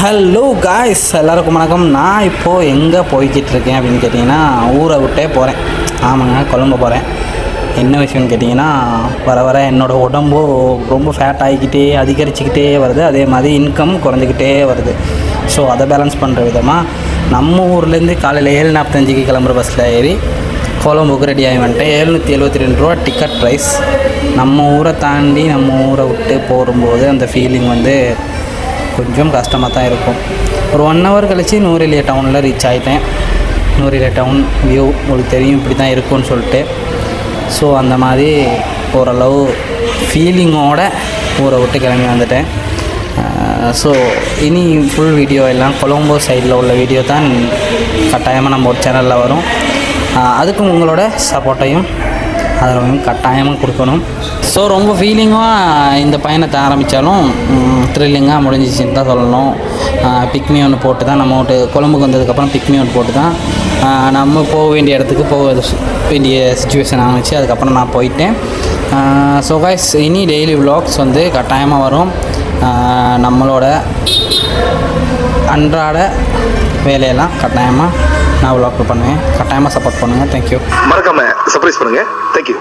Hello guys எல்லாருக்கும் வணக்கம். நான் இப்போது எங்கே போய்கிட்டு இருக்கேன் அப்படின்னு கேட்டிங்கன்னா ஊரை விட்டே போகிறேன் ஆமாங்க கொழம்பு போகிறேன் என்ன விஷயம்னு கேட்டிங்கன்னா வர வர என்னோடய உடம்பு ரொம்ப ஃபேட் ஆகிக்கிட்டே அதிகரிச்சுக்கிட்டே வருது. அதே மாதிரி இன்கம் குறைஞ்சிக்கிட்டே வருது. ஸோ அதை பேலன்ஸ் பண்ணுற விதமாக நம்ம ஊர்லேருந்து காலையில் ஏழு நாற்பத்தஞ்சுக்கு கிளம்புற பஸ்ஸில் ஏறி கொழம்புக்கு ரெடி ஆகி வந்துட்டேன் எழுநூற்றி எழுபத்தி ரெண்டு ரூபா டிக்கெட் ப்ரைஸ் நம்ம ஊரை தாண்டி நம்ம ஊரை விட்டு போகும்போது அந்த ஃபீலிங் வந்து கொஞ்சம் கஷ்டமாக தான் இருக்கும். ஒரு ஒன் ஹவர் கழித்து நூறிலிய டவுனில் ரீச் ஆகிட்டேன் நூறிலிய டவுன் வியூ உங்களுக்கு தெரியும் இப்படி தான் இருக்கும்னு சொல்லிட்டு. ஸோ அந்த மாதிரி ஓரளவு ஃபீலிங்கோட ஊரை விட்டு கிளம்பி வந்துட்டேன். ஸோ இனி ஃபுல் வீடியோ எல்லாம் கொலம்போ சைடில் உள்ள வீடியோ தான் கட்டாயமாக நம்ம ஒரு சேனலில் வரும். அதுக்கும் உங்களோட சப்போர்ட்டையும் அதில் வந்து கட்டாயமாக கொடுக்கணும். ஸோ ரொம்ப ஃபீலிங்காக இந்த பயணத்தை ஆரம்பித்தாலும் த்ரில்லிங்காக முடிஞ்சிச்சின்னு தான் சொல்லணும். பிக்மி ஒன்று போட்டு தான் நம்ம விட்டு கொழம்புக்கு வந்ததுக்கப்புறம் பிக்மி ஒன்று போட்டு தான் நம்ம போக வேண்டிய இடத்துக்கு போக வேண்டிய சுச்சுவேஷன் ஆணுச்சு அதுக்கப்புறம் நான் போயிட்டேன். ஸோ கைஸ் இனி டெய்லி விலாக்ஸ் வந்து கட்டாயமாக வரும். நம்மளோட அன்றாட வேலையெல்லாம் கட்டாயமாக நான் vlog பண்ணுவேன். கட்டாயமாக சப்போர்ட் பண்ணுங்கள் தேங்க்யூ மறக்காமல் சர்ப்ரைஸ் பண்ணுங்கள் தேங்க்யூ